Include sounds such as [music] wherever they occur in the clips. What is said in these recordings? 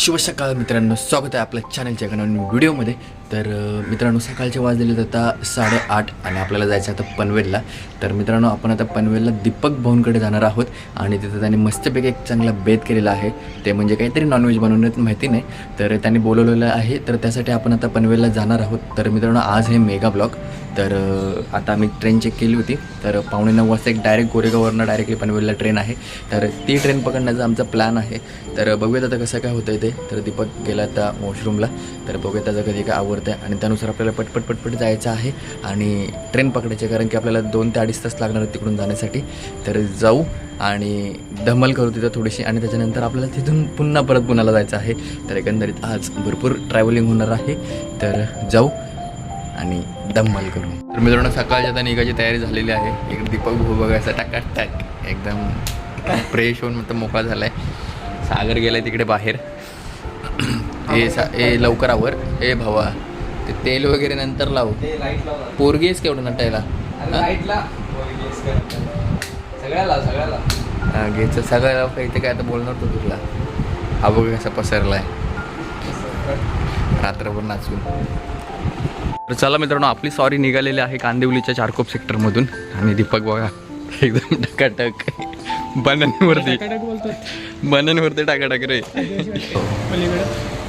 शुभ सकाळ मित्रांनो. स्वागत आहे आपल्या चॅनलच्या एका नवीन व्हिडिओमध्ये तर मित्रांनो सकाळचे वाजलेले आता साडेआठ आणि आपल्याला जायचं आता पनवेलला. तर मित्रांनो आपण आता पनवेलला दीपक भाऊंकडे जाणार आहोत आणि तिथं त्यांनी मस्तपैकी एक चांगला बेत केलेला आहे. ते म्हणजे काहीतरी नॉनव्हेज बनवण्यात माहिती नाही. तर त्यांनी बोलवलेलं आहे तर त्यासाठी आपण आता पनवेलला जाणार आहोत. तर मित्रांनो आज हे मेगा ब्लॉक तर आता आम्ही ट्रेन चेक केली होती. तर पावणे नऊ वाजता एक डायरेक्ट गोरेगाववरनं डायरेक्टली पनवेलला ट्रेन आहे. तर ती ट्रेन पकडण्याचा आमचा प्लॅन आहे. तर बघूयात आता कसं काय होतं ते. तर दीपक गेला आता वॉशरूमला तर बघूयात त्याचं कधी काय आवडतं आहे आणि त्यानुसार आपल्याला पटपट पटपट जायचं आहे. आणि ट्रेन पकडायची कारण की आपल्याला दोन ते अडीच तास लागणार आहेत तिकडून जाण्यासाठी. तर जाऊ आणि धमाल करू तिथं थोडीशी. आणि त्याच्यानंतर आपल्याला तिथून पुन्हा परत पुण्याला जायचं आहे. तर एकंदरीत आज भरपूर ट्रॅव्हलिंग होणार आहे. तर जाऊ आणि धम्माल करू. तर मित्रांनो सकाळच्या आता निघायची तयारी झालेली आहे. इकडे दीपक भाऊ बघायचा टाकाट टाक एकदम फ्रेश होऊन मग मोकळा झाला आहे सागर गेलाय तिकडे बाहेर. [clears throat] ए सा ए लवकर आवर. ए भावा. ते तेल वगैरे नंतर लावू. पोरगी आहेस केवढं नटायला? सगळ्याला सगळ्याला हा, घ्यायचं इथे काय आता बोलणार तो तुला? हा बघ कसा पसरलाय. रात्रभर नाचून. तर चला मित्रांनो आपली सॉरी निघालेली आहे कांदिवलीच्या चारकोप सेक्टरमधून आणि दीपक बघा एकदम टकाटक. बननवरती. बननवरती टाकाटक रे.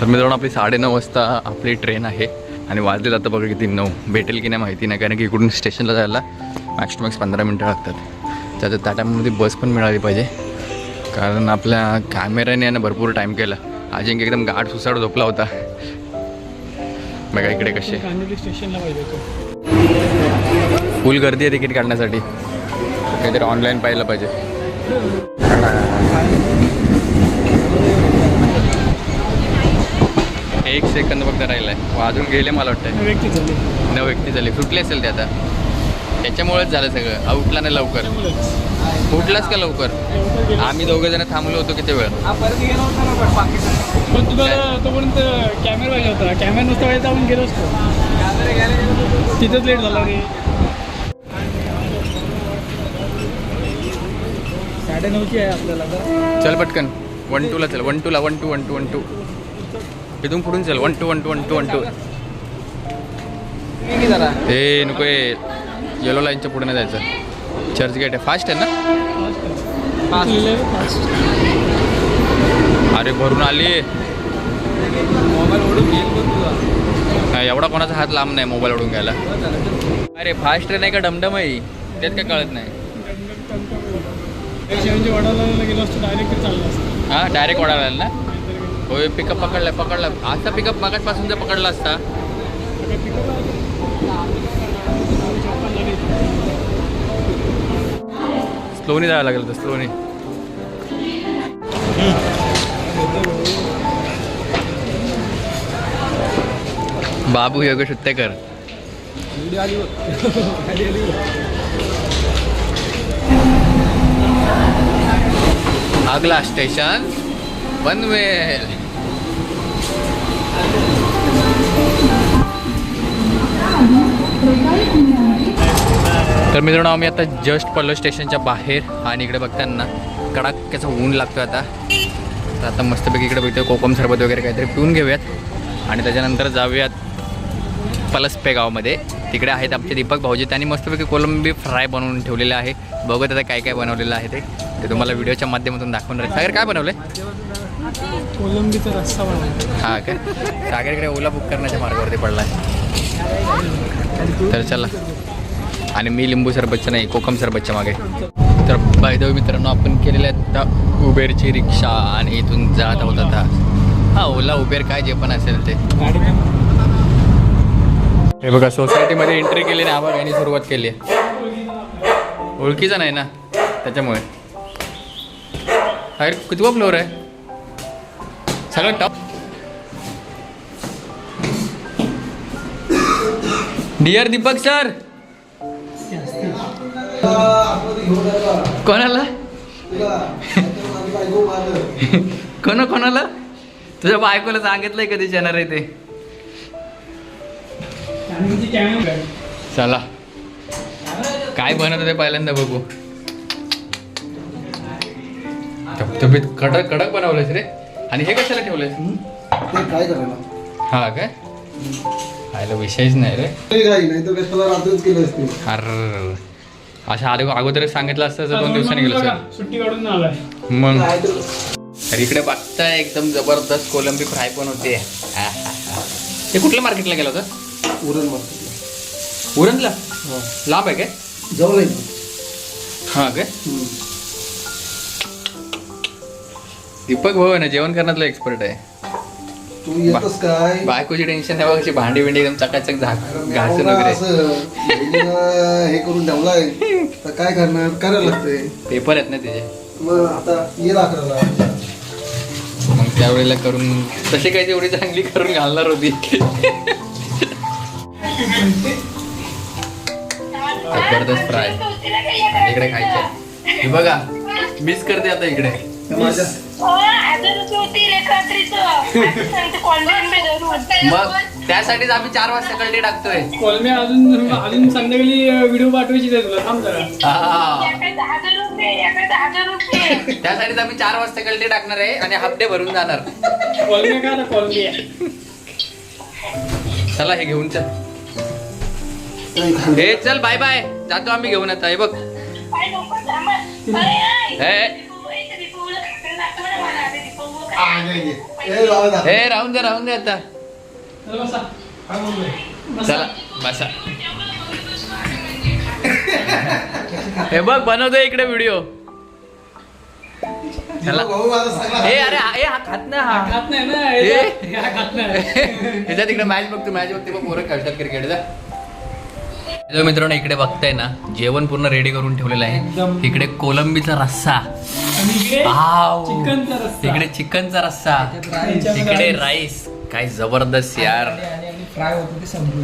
तर मित्रांनो आपली साडेनऊ वाजता आपली ट्रेन आहे. आणि वाजले जातं बघा किती नऊ. भेटेल की नाही माहिती नाही कारण की इकडून स्टेशनला जायला मॅक्स टू मॅक्स पंधरा मिनटं लागतात. त्याच्यात त्या टायमामध्ये बस पण मिळाली पाहिजे. कारण आपल्या कॅमेऱ्याने यानं भरपूर टाईम केला. अजिंक्य एकदम गाठ सुसाड झोपला होता. बघा इकडे कसे. स्टेशनला पाहिजे फुल गर्दी आहे तिकीट काढण्यासाठी. काहीतरी ऑनलाईन पाहिलं पाहिजे. एक सेकंद फक्त राहिला आहे वाजून गेले मला वाटतं. व्यक्ती झाली. नऊ व्यक्ती झाली. सुटली असेल ते आता. त्याच्यामुळेच झालं सगळं. हा उठला नाही लवकर. उठलाच का लवकर. आम्ही दोघं जण थांबलो होतो किती वेळ? पण तुला तोपर्यंत कॅमेरा पाहिजे होता. कॅमेरा नुसता तर आपण गेलो असतो. तिथंच लेट झाला रे. साडे नऊची आहे आपल्याला. चल पटकन. वन टूला चल. One टूला. One two one two one two. इथून पुढून चल. One two one two one two one two ए नको येलो लाईनच्या पुढे नाही जायचं. चर्च गेट आहे. फास्ट आहे ना. अरे भरून आली. मोबाईल ओढून घेईल पण तुझा हा, एवढा कोणाचा हात लांब नाही मोबाईल ओढून घ्यायला. अरे फास्ट ट्रेन आहे का डमडम आहे त्यात काय कळत नाही. हां डायरेक्ट ओढायला ना. होय पिकअप पकडलाय पकडला. असा पिकअप मागासपासून जर पकडला असता. स्लोनी जायला लागेल तर स्लोनी. बाबू योगेश उत्तेकर. व्हिडिओ आली बघ. गाडी अगला स्टेशन पनवेल तर मित्रांनो आम्ही आता जस्ट पडलो स्टेशनच्या बाहेर आणि इकडे बघताना कडाक्याचं ऊन लागतो आता. तर आता मस्तपैकी इकडे बघतो कोकम सरबत वगैरे काहीतरी पिऊन घेऊयात. आणि त्याच्यानंतर जाऊयात पलसपे गावामध्ये. तिकडे आहेत आमचे दीपक भाऊजी. त्यांनी मस्तपैकी कोलंबी फ्राय बनवून ठेवलेले आहे. बघत आता काय काय बनवलेलं आहे ते. ते तुम्हाला व्हिडिओच्या माध्यमातून दाखवणार आहे सागर काय बनवलं कोलंबीचा रस्सा बनवायचा हां काय सागरकडे ओला बुक करण्याच्या मार्गावरती पडला आहे तर चला. आणि मी लिंबू सरबतच्या नाही कोकम सरबतच्या मागे. तर बायदेव मित्रांनो आपण केलेल्या आहेत उबेरची रिक्षा आणि इथून जात आहोत आता. हां ओला उबेर काय जे पण असेल ते. हे बघा सोसायटीमध्ये एंट्री केली ना आम्हाला यांनी सुरुवात केली. आहे ओळखीचा नाही ना त्याच्यामुळे. अरे कितवा फ्लोअर आहे? सगळं टॉप. डिअर दीपक सर कोणाला? कोणा कोणाला? तुझ्या बायकोला सांगितलंय कधी येणार आहे ते. चला. काय बनवत ते पहिल्यांदा बघू. तब्येत कडक कडक बनवलंस रे. आणि हे कशाला ठेवलंय? ते काय करायला? हा काय? खायला विषयच नाही रे. ते काही नाही तर कशाला रात्रीच केलं असते? अर अशा आधी अगोदर सांगितलं असतं तर दोन दिवसांनी गेलं सुट्टी काढून आलाय. मग? काय तर. तर इकडे बघताय एकदम जबरदस्त कोलंबी फ्राय पण होते. हे कुठल्या मार्केटला गेलं होतं? उरण मारतो उरणला? लांब आहे काय? जवळ आहे. हा काय? दीपक भाऊ आहे ना जेवण करण्यातला एक्सपर्ट आहे. तू येतस काय? बायकोची टेन्शन नाही बघ भांडी बिंडी एकदम चकाचक झाक घासून वगैरे. असं. बहिणीनं हे करून ठेवलाय. तर काय करणार? करायला लागतंय. पेपर आहेत ना तिचे मग आता ये अकराला. मग त्यावेळेला करून तशी काही तेवढी चांगली करून घालणार होती. जबरदस्त फ्राय इकडे खायचं. हे बघा मिस करते आता इकडे. माझ्या मग त्यासाठीच आम्ही चार वाजता कल्टी टाकतोय. कॉलमे अजून अजून संध्याकाळी व्हिडिओ पाठवायची आहे तुला. थांब जरा. हा. त्यासाठीच आम्ही चार वाजता कल्टी टाकणार आहे आणि हप्ते भरून जाणार. कॉलमे का कॉलमे चला हे घेऊन चल. हे चल बाय बाय जातो आम्ही घेऊन आता. हे बघ. हे राहून दे राहून दे आता. चला बसा. हे बघ बनवतोय इकडे व्हिडिओ. हे अरे हा- खात ना हा. खात नाही. ना [laughs] तिकडे मॅच बघतो मॅच बघते बघ पोरं खेळतात क्रिकेटचा जो मित्रांनो इकडे बघताय ना जेवण पूर्ण रेडी करून ठेवलेलं आहे. इकडे कोलंबीचा रस्सा. आणि इकडे आव. चिकनचा रस्सा. इकडे चिकनचा रस्सा. त्याच्यामध्ये इकडे राईस. काय जबरदस्त यार.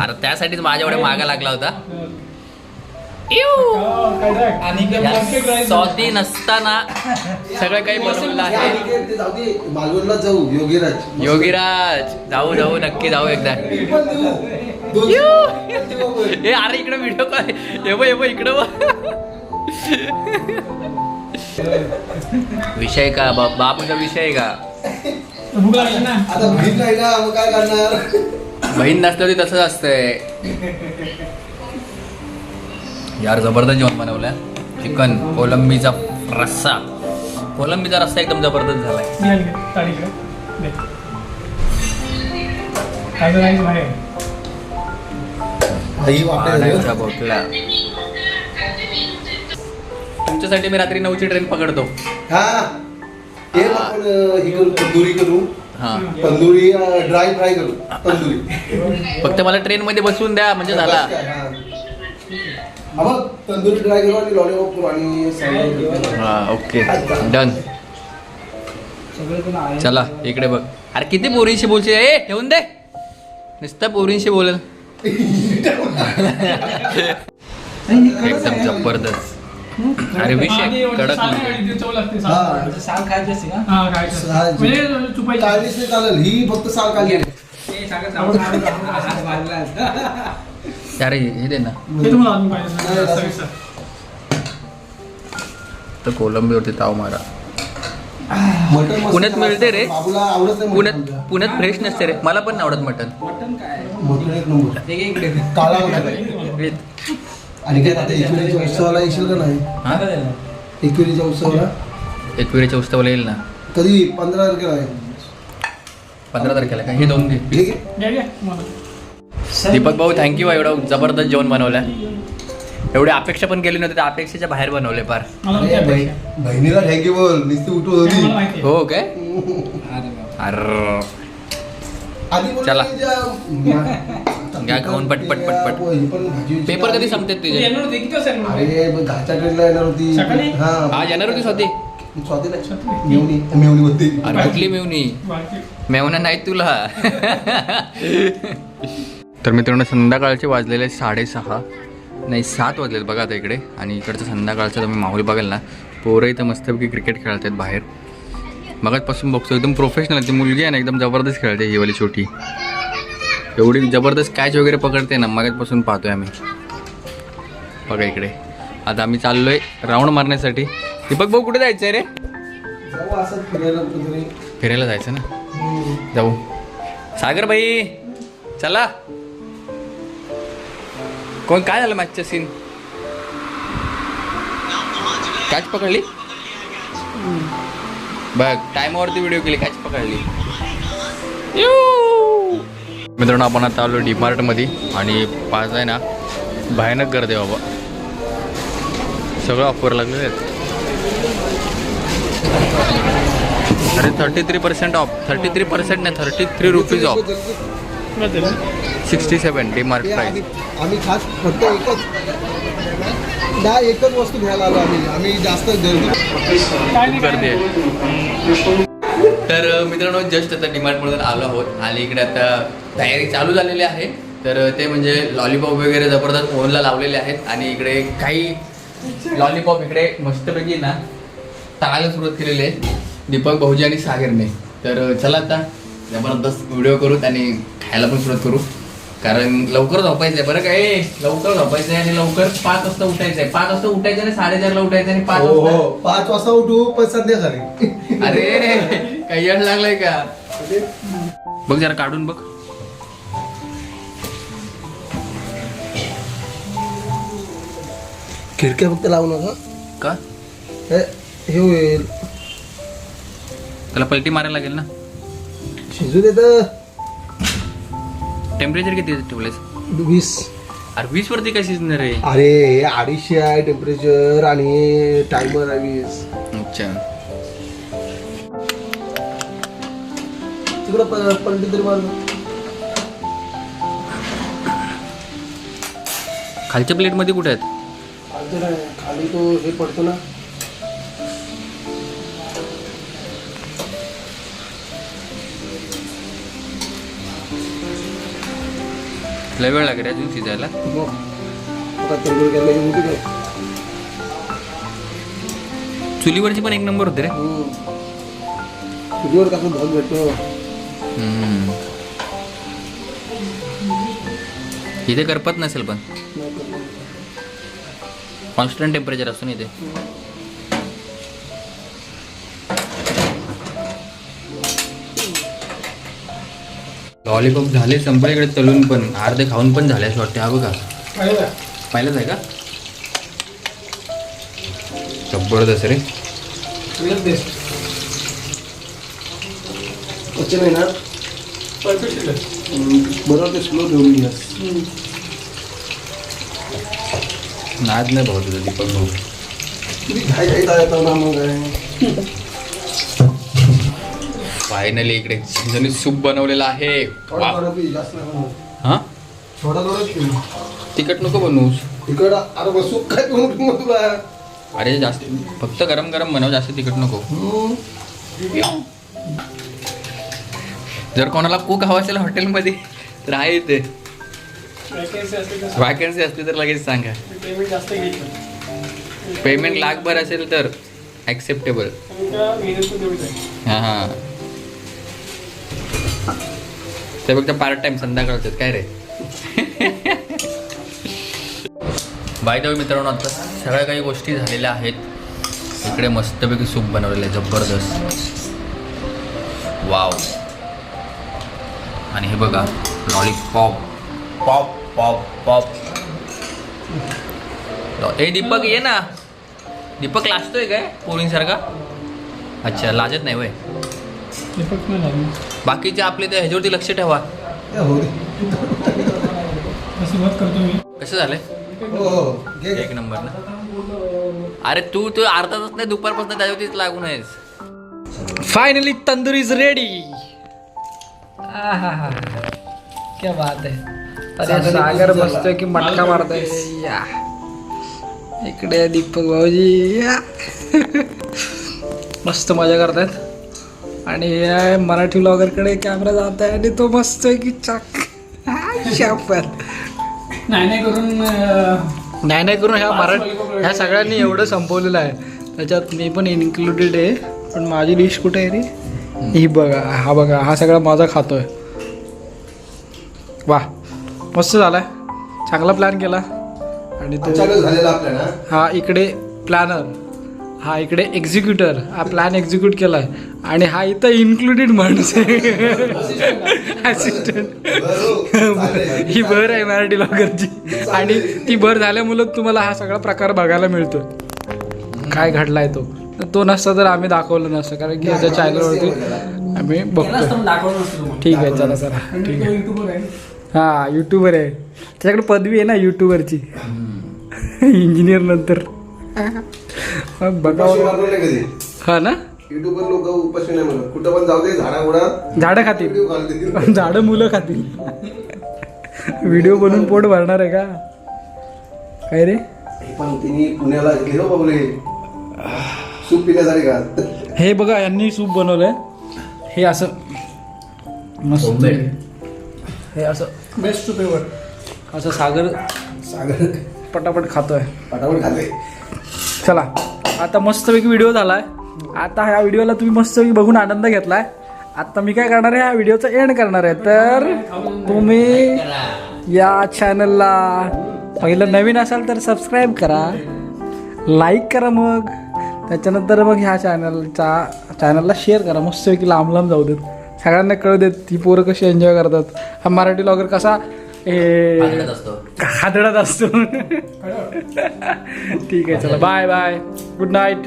अरे त्यासाठीच माझ्या एवढ्या मागा लागला होता. सौदी नसताना सगळं काही बनवलेलं हे आहे अनिकेत, ते जाऊ दे मालवणला जाऊ योगीराज. योगीराज जाऊ जाऊ नक्की जाऊ एकदा. ए अरे इकडे व्हिडिओ काय ये बघ ये बघ इकडे बघ. विषय का? बा- बापूचा विषय का? आता बहीण नाही ना मग काय करणार? बहीण नसलं तरी तसंच असतंय. यार जबरदस्त जेवण बनवलं चिकन कोलंबीचा रस्सा. कोलंबीचा रस्सा एकदम जबरदस्त झालाय. बोटल्या तुमच्यासाठी मी रात्री नऊची ट्रेन पकडतो. हा. ते आपण हे करू तंदुरी करू. हा. तंदुरी ड्राय फ्राय करू. तंदुरी. फक्त मला ट्रेन मध्ये बसवून द्या म्हणजे झाला. हा. बघ तंदुरी ड्राय करू आणि लॉलीपॉप करू आणि सॅलड करू. ओके डन चला इकडे बघ. अरे किती पोरींशी बोलशील? ए ठेवून दे. नुसतं पोरींशी बोलेल. एकदम जबरदस्त अरे विषय कडक साल म्हणजे. हा. म्हणजे साल खायची असते का खायचं. साल. चुपायची काढलीच नाही चालेल ही फक्त साल आहे. अरे हे दे ना. तर कोलंबीवरती ताव मारा मटन पुण्यात मिळते रे. बाबूला आवडत नाही पुण्यात मटण. पुण्यात फ्रेश नसते रे. मला पण नाही आवडत मटन. मटण काय? मटण एक नंबर. ते घे इकडे. काळा मटण आणि काय आता एकविरीच्या उत्सवाला येशील का नाही? एकविरीच्या उत्सवाला? एकविरेच्या उत्सवाला येईल ना. कधी? पंधरा तारखेला आहे. पंधरा तारखेला का हे दोन दे. ठीक आहे. घ्या, घ्या, तुम्हाला. दीपक भाऊ थँक्यू एवढं जबरदस्त जेवण बनवलं. एवढी अपेक्षा पण केली नव्हती त्या अपेक्षेच्या बाहेर बनवले फार. बहिणीला थँक्यू बोल नुसती उठू होती. हो काय? अरे चला. [laughs] घ्या खाऊन पट, पट, पट, पट. पेपर कधी आधी. संपतात तू तुझे? हा. आज येणार होती स्वती. स्वाती नाही. स्वाती. मेवणी. मेवणी होती. अरे कुठली मेवणी. मेवना नाही तुला. [laughs] तर मित्रांनो संध्याकाळचे वाजलेले साडेसहा. नाही सात वाजलेत बघा आता इकडे. आणि इकडचं संध्याकाळचा तुम्ही माहोल बघाल ना पोरं इथं मस्तपैकी क्रिकेट खेळत आहेत बाहेर मगाचपासून बघतो एकदम प्रोफेशनल ती मुलगी आहे ना एकदम जबरदस्त खेळते ही वाली छोटी. एवढी जबरदस्त कॅच वगैरे पकडते ना मगाचपासून पाहतोय आम्ही. बघा इकडे. आता आम्ही चाललोय राऊंड मारण्यासाठी. दीपक भाऊ कुठे जायचं आहे रे फिरायला जायचं ना? जाऊ. सागर भाई चला. कोण? काय झालं मॅचचं सीन कॅच पकडली? बघ टायमावरती व्हिडिओ केली कॅच पकडली. मित्रांनो आपण आता आलो डीमार्टमध्ये आणि पाच आहे ना भयानक गर्दी बाबा. सगळं ऑफर लागलेले आहेत. अरे thirty three percent off thirty three percent नाही thirty three rupees off sixty seven DMart price आम्ही खास फक्त एकच दहा एकच वस्तू घ्यायला आलो आम्ही. आम्ही जास्त गर्दी आहे. तर मित्रांनो जस्ट आता डिमार्टमधून आलो आहोत. आणि इकडे आता तयारी चालू झालेली आहे. तर ते म्हणजे लॉलीपॉप वगैरे जबरदस्त ओनला लावलेले आहेत. आणि इकडे काही लॉलीपॉप इकडे मस्तपैकी ना तळायला सुरुवात केलेली आहे. दीपक भाऊजी आणि सागरने. तर चला आता जबरदस्त व्हिडिओ करू आणि खायला पण सुरुवात करू. कारण लवकर झोपायचं आहे बरं काय लवकर झोपायचं आहे आणि लवकर पाच वाजता उठायचं आहे पाच वाजता उठायचं आणि साडेचारला उठायचं आणि पाच हो वाजता हो. पाच वाजता उठू पण संध्याकाळी अरे काही येड लागलाय का? बघ जरा काढून बघ. खिडक्या फक्त लावू नका. का? हे हे होईल. त्याला पलटी मारायला लागेल ना? शिजू देत टेम्परेचर किती ठेवलेस वीस. अरे वीस वरती काय शिजणार आहे अरे अडीचशे आहे टेम्परेचर आणि टायमर आहे वीस. अच्छा. तिकडं प- पलटी तरी मारलं खालच्या प्लेटमध्ये कुठे आहेत? खालचं नाही, खाली तो हे पडतो ना. लय वेळ लागेल अजून शिजायला? चुलीवरची पण एक नंबर होते रे. तुझ्यावर कसं धन भेटतो. इथे करपत नसेल पण. कॉन्स्टंट टेम्परेचर असतो ना इथे. लॉलीपॉप झाले संपले इकडे तळून पण. अर्धे खाऊन पण झाले असं वाटते हा बघा. पाहिलंच आहे का? जबरदस्त रे. कच्चे नाही ना? बरोबर ते स्लो ठेवली गॅस नाद नाही भाऊ तुझं दीपक भाऊ. [laughs] फायनली इकडे झणझणीत सूप बनवलेलं आहे. वा. हा? तिखट नको बनवूस इकडं अरे बसू काय मग तुला अरे जास्त फक्त गरम गरम बनव जास्त तिखट नको. हम्म. जर कोणाला कुक हवा असेल हॉटेलमध्ये तर आहे ते वॅकन्सी असते तर वॅकन्सी असते तर लगेच सांगा. पेमेंट जास्त घेतलं पेमेंट लाखभर असेल तर ॲक्सेप्टेबल आणि त्या मेहनत पण तेवढीच आहे हां हां. ते फक्त पार्ट टाइम संध्याकाळचं काय रे? बाय द मित्रांनो आता सगळ्या काही गोष्टी झालेल्या आहेत. इकडे मस्तपैकी सूप बनवलेलं आहे जबरदस्त. वाव आणि हे बघा लॉलीपॉप पॉप पॉप पॉप ए दीपक ये ना. दीपक लाजतोय काय? पोरींसारखा? अच्छा लाजत नाही वय दीपक नाही लागलं बाकीचे आपले ते ह्याच्यावरती लक्ष ठेवा. ए, हो दे. सुरुवात करतो मी. कसं झालंय? हो हो. घे, घे. एक नंबर ना. अरे तू तू अर्धा तास नाही दुपारपासून त्याच्यावरतीच लागून आहेस. फायनली तंदूर इज रेडी क्या बात है. अरे सागरने सागर. बसतोय की मटका मारतोय. या. इकडे दीपक भाऊजी. या. [laughs] मस्त मजा करतायत. आणि हे आहे मराठी ब्लॉगरकडे कॅमेरा जात आहे आणि तो मस्त आहे की चाक. शापत नाही नाही करून नाही नाही करून ह्या मराठी ह्या सगळ्यांनी एवढं संपवलेलं आहे. त्याच्यात मी पण इन्क्लुडेड आहे. पण माझी डिश कुठे आहे रे? ही बघा हा बघा हा सगळा माझा खातोय. वा मस्त झालाय. चांगला प्लॅन केला. आणि तो झालेला हा? इकडे प्लॅनर हा इकडे एक्झिक्युटर हा प्लॅन एक्झिक्यूट केलाय. आणि हा इथं इन्क्लुडेड माणूस असिस्टंट ही भर आहे मराठी लॉकरची आणि ती भर झाल्यामुळं तुम्हाला हा सगळा प्रकार बघायला मिळतो. काय घडलाय तो? तो नसता तर आम्ही दाखवलं नसतं कारण की याच्या चॅनलवरती आम्ही बघतो ठीक आहे चला चला. ठीक आहे. हा युट्यूबर आहे. त्याच्याकडे पदवी आहे ना युट्यूबरची इंजिनियर [laughs] नंतर. बघावं कधी? हा ना? युट्यूबवर लोक उपाशी नाही म्हणत. कुठं पण जाऊ दे झाडा उडा झाडं खातील. व्हिडिओ [laughs] झाडं मुलं खातील. व्हिडिओ बनवून पोट भरणार आहे का? काय रे? पण तिने पुण्याला हो बाबले सूप पिण्यासाठी का? हे बघा यांनी सूप बनवलंय. हे असं मस्त हे असं बेस्ट सूप एवर असं सागर सागर. पटापट खातोय. पटापट खाते. चला. आता मस्तपैकी व्हिडिओ झालाय. आता ह्या व्हिडिओला तुम्ही मस्तपैकी बघून आनंद घेतलाय. आता मी काय करणार आहे? ह्या व्हिडिओचा एंड करणार आहे. तर तुम्ही या चॅनलला पहिलं नवीन असाल तर सबस्क्राईब करा. लाईक करा मग. त्याच्यानंतर मग ह्या चॅनलचा चॅनलला शेअर करा. मस्तपैकी लांब लांब जाऊ देत. सगळ्यांना कळू देत ती पोरं कशी एन्जॉय करतात. हा मराठी लॉगर कसा हे असतो. हादडत असतो. ठीक आहे चला. बाय. Bye good night